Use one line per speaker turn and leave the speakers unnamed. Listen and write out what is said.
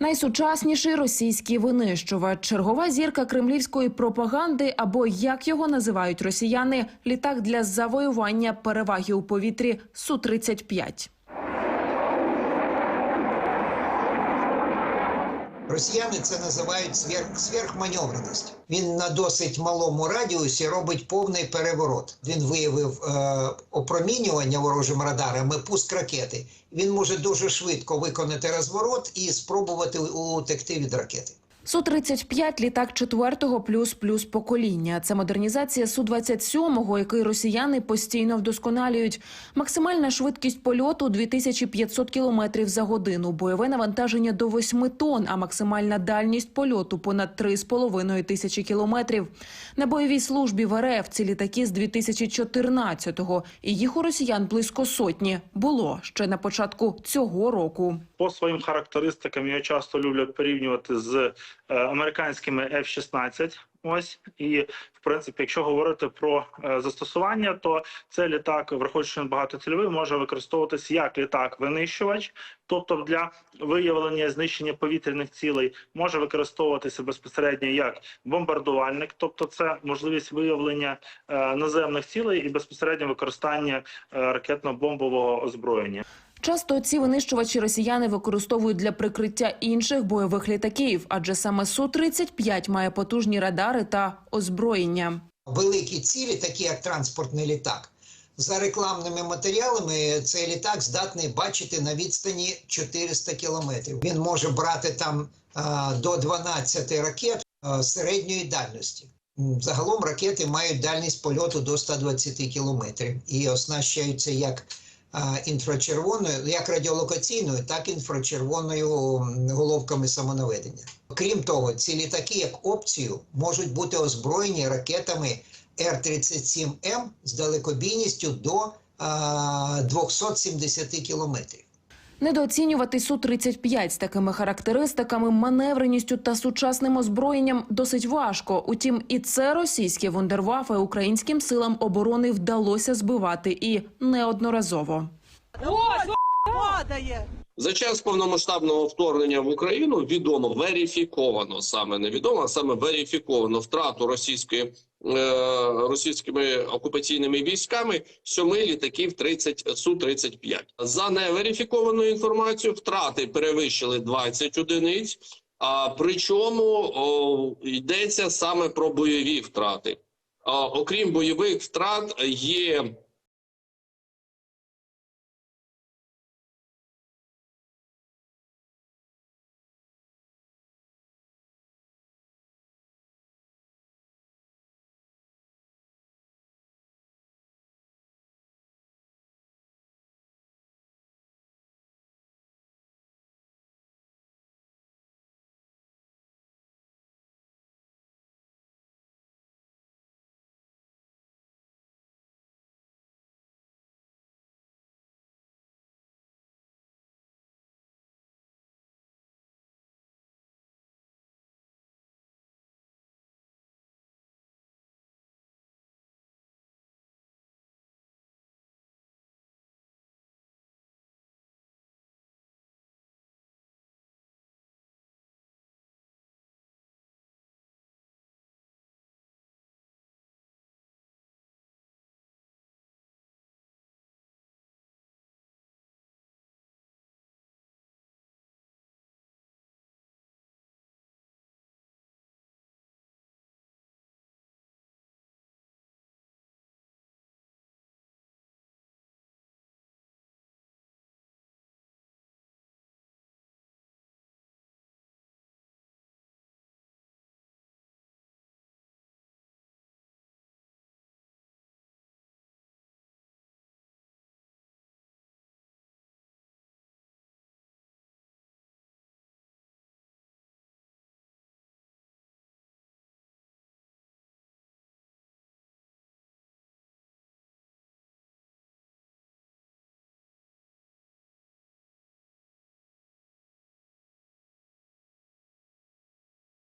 Найсучасніший російський винищувач, чергова зірка кремлівської пропаганди, або як його називають росіяни, літак для завоювання переваги у повітрі су 35
Росіяни це називають сверх, сверхманевреність. Він на досить малому радіусі робить повний переворот. Він виявив е, опромінювання ворожим радарами, пуск ракети. Він може дуже швидко виконати розворот і спробувати утекти від ракети.
Су 35 літак четвертого плюс плюс покоління. Це модернізація су 27 який росіяни постійно вдосконалюють. Максимальна швидкість польоту 2500 км за годину, бойове навантаження до 8 тонн, а максимальна дальність польоту понад 3,5 тисячі кілометрів. На бойовій службі в РФ ці літаки з 2014-го, і їх у росіян близько сотні було ще на початку цього року.
По своїм характеристикам його часто люблять порівнювати з е, американськими F-16. Ось і в принципі, якщо говорити про е, застосування, то цей літак, враховуючи, багатоцільовий, може використовуватися як літак-винищувач, тобто для виявлення і знищення повітряних цілей, може використовуватися безпосередньо як бомбардувальник, тобто це можливість виявлення е, наземних цілей і безпосередньо використання ракетно-бомбового озброєння.
Часто ці винищувачі росіяни використовують для прикриття інших бойових літаків, адже саме су 35 має потужні радари та озброєння.
Великі цілі, такі як транспортний літак. За рекламними матеріалами цей літак здатний бачити на відстані 400 кілометрів. Він може брати там до 12 ракет середньої дальності. Загалом ракети мають дальність польоту до 120 кілометрів і оснащаються як інфрачервоною, як радіолокаційною, так і інфрачервоною головками самонаведення. Крім того, ці літаки як опцію можуть бути озброєні ракетами Р-37М з далекобійністю до а, 270 кілометрів.
Недооцінювати су 35 з такими характеристиками, маневреністю та сучасним озброєнням досить важко. Утім, і це російські вундервафи українським силам оборони вдалося збивати і неодноразово.
Ось падає.
За час повномасштабного вторгнення в Україну відомо верифіковано саме невідомо, а саме верифіковано втрату російської е, російськими окупаційними військами сьоми літаків 30 су 35 За неверифікованою інформацією, втрати перевищили 20 одиниць. А причому о, йдеться саме про бойові втрати. А, окрім бойових втрат, є